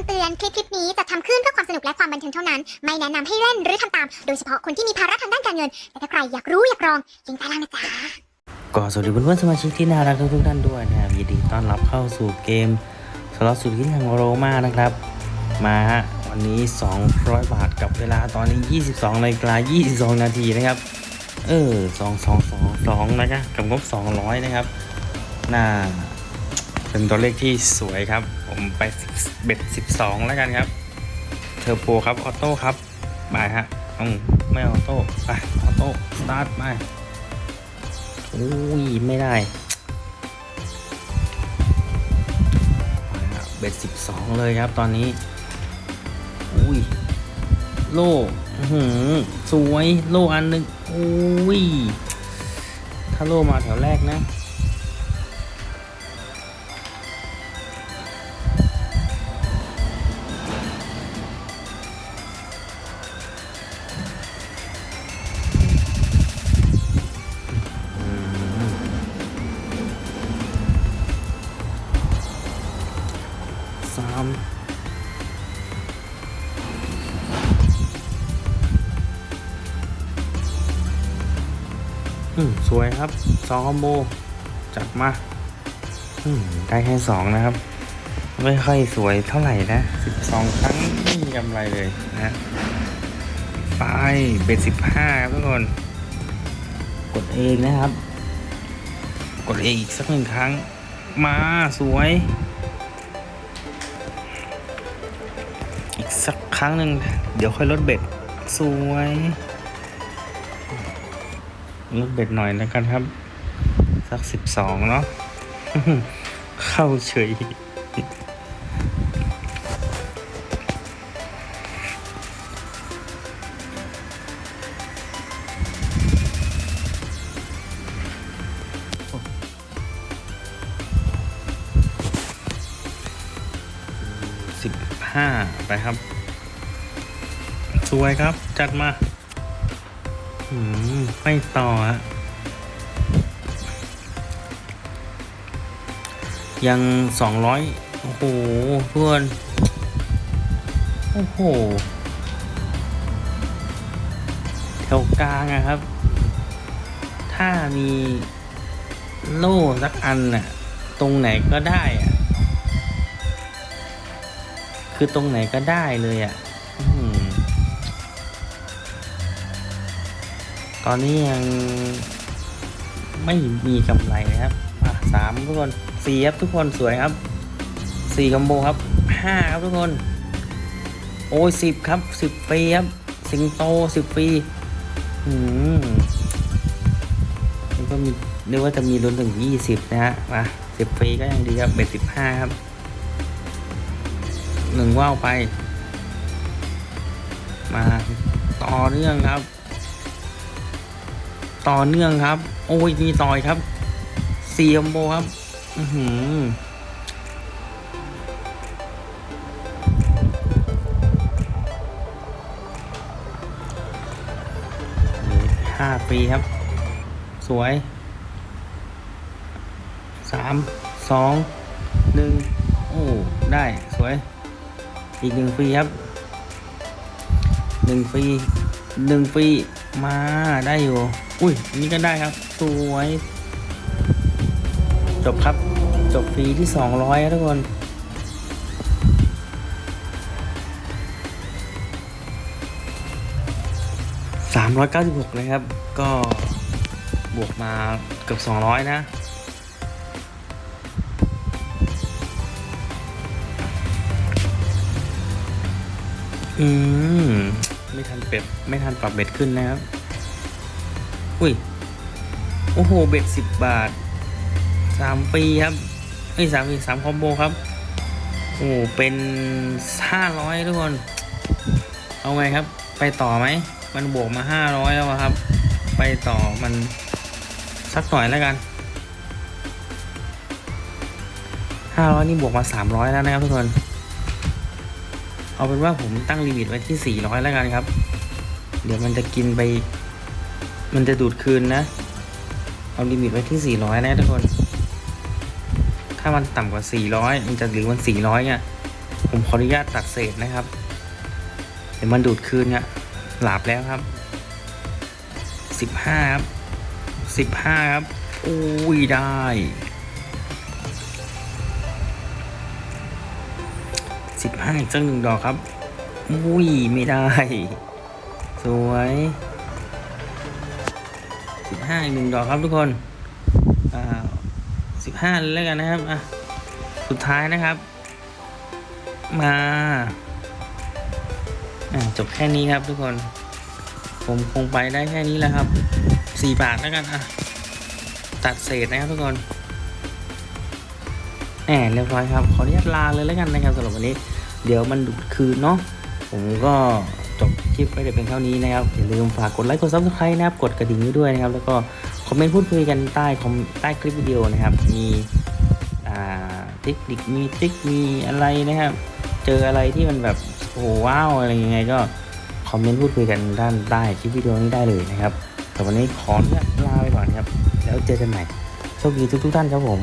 ำเตือน คลิปคลิปนี้จะทำขึ้นเพื่อความสนุกและความบันเทิงเท่านั้น ไม่แนะนำให้เล่นหรือทำตาม โดยเฉพาะคนที่มีภาระทางด้านการเงิน แต่ถ้าใครอยากรู้อยากลองลิงใต้ล่างนะจ๊ะ ก็สวัสดีเพื่อนๆสมาชิกที่น่ารักทุกๆท่านด้วยนะครับยินดีต้อนรับเข้าสู่เกมสล็อตสุดที่ทางโรมานะครับ มาฮะวันนี้ 200 บาทกับเวลาตอนนี้ 22นาฬิกา22 นาทีนะครับ เออ 2222 นะครับกับงบ 200 นะครับ น่า เป็นตัวเลขที่สวยครับ ผมไปเบ็ด12 แล้วกันครับ เทอร์โบครับ ออโต้ครับบาฮะอืมไม่ออโต้ไปออโต้สตาร์ทไปอุ้ย ไม่ได้เอาละเบ็ดสิบสองเลยครับตอนนี้ อุ้ย โล่หือสวย โล่อันหนึ่งอุ้ย ถ้าโล่มาแถวแรกนะ อืมสวยครับสองคอมโบจัดมาอืมได้แค่สองนะครับ ไม่ค่อยสวยเท่าไหร่นะสิบสองครั้งไม่มีกำไรเลยนะไปเบ็ดสิบห้าครับทุกคน กดเองนะครับ กดเองอีกสักหนึ่งครั้ง มาสวย อีกสักครั้งหนึ่งเดี๋ยวค่อยลดเบ็ดสวย ลดเบ็ดหน่อยแล้วกันครับ สักสิบสองเนาะเข้าเฉยสิบห้าไปครับ สวยครับ จัดมา ไม่ต่อฮะยังสองร้อยโอ้โห เพื่อน โอ้โห แถวกลางอะครับ ถ้ามีโล่สักอันน่ะ ตรงไหนก็ได้อะ คือตรงไหนก็ได้เลยอะ ตอนนี้ยังไม่มีกำไรนะครับสามทุกคนสี่ครับทุกคนสวยครับสี่คอมโบครับห้าครับทุกคน โอ้ยสิบครับสิบปีครับ สิงโตสิบปีอืมก็มีเรียกว่าจะมีลุ้นถึงยี่สิบนะฮะมาสิบปีก็ยังดีครับเบ็ดสิบห้าครับหนึ่งว่าวไป มาต่อเนื่องครับ ต่อเนื่องครับ โอ้ยมีต่อยครับสี่คอมโบครับ อือหือห้าปีครับ สวยสามสองหนึ่งโอ้ได้สวย อีกหนึ่งฟรีครับหนึ่งฟรีหนึ่งฟรี มาได้อยู่ อุ้ยนนี้ก็ได้ครับ สวย จบครับ จบฟรีที่สองร้อยทุกคนสามร้อยเก้าสิบหกเลยครับ ก็บวกมาเกือบสองร้อยนะอืม ไม่ทันเป็ดไม่ทันปรับเบ็ดขึ้นนะครับ อุ้ย โอ้โห เบ็ดสิบบาทสามปีครับไอ้สามปีสามคอมโบครับ โอ้ เป็นห้าร้อยทุกคน เอาไงครับ ไปต่อไหม มันบวกมาห้าร้อยแล้วครับ ไปต่อมันสักหน่อยแล้วกันห้าร้อยนี่บวกมาสามร้อยแล้วนะครับทุกคน เอาเป็นว่าผมตั้งลิมิตไว้ที่ 400 แล้วกันครับ เดี๋ยวมันจะกินไป มันจะดูดคืนนะ เอาลิมิตไว้ที่ 400 นะทุกคน ถ้ามันต่ำกว่า 400 มันจะหลือมัน 400 เนี่ย ผมขออนุญาตตัดเศษนะครับ เดี๋ยวมันดูดคืนเนี่ยหลับแล้วครับสิบห้าครับสิบห้าครับ อุ้ยได้ สิบห้าอีกสักหนึ่งดอกครับอุ้ยไม่ได้ สวยสิบห้าอีกหนึ่งดอกครับทุกคนอ่าสิบห้าเลยแล้วกันนะครับอะสุดท้ายนะครับ มาอะจบแค่นี้ครับทุกคน ผมคงไปได้แค่นี้แล้วครับสี่บาทแล้วกันอะตัดเศษนะครับทุกคนแหมเรียบร้อยครับ ขออนุญาตลาเลยแล้วกันนะครับสำหรับวันนี้ เดี๋ยวมันดูดคืนเนาะผมก็จบคลิปไว้แต่เป็นเท่านี้นะครับ อย่าลืมฝากกดไลค์กดซับสไครต์นะครับ กดกระดิ่งไว้ด้วยนะครับ แล้วก็คอมเมนต์พูดคุยกันใต้คอมใต้คลิปวิดีโอนะครับ มีอ่าเทคนิคมีทริคมีอะไรนะครับ เจออะไรที่มันแบบโอ้ว้าวอะไรยังไงก็คอมเมนต์พูดคุยกันด้านใต้คลิปวิดีโอนี้ได้เลยนะครับแต่วันนี้ขออนุญาตลาไปก่อนครับ แล้วเจอกันใหม่โชคดีทุกๆท่านครับผม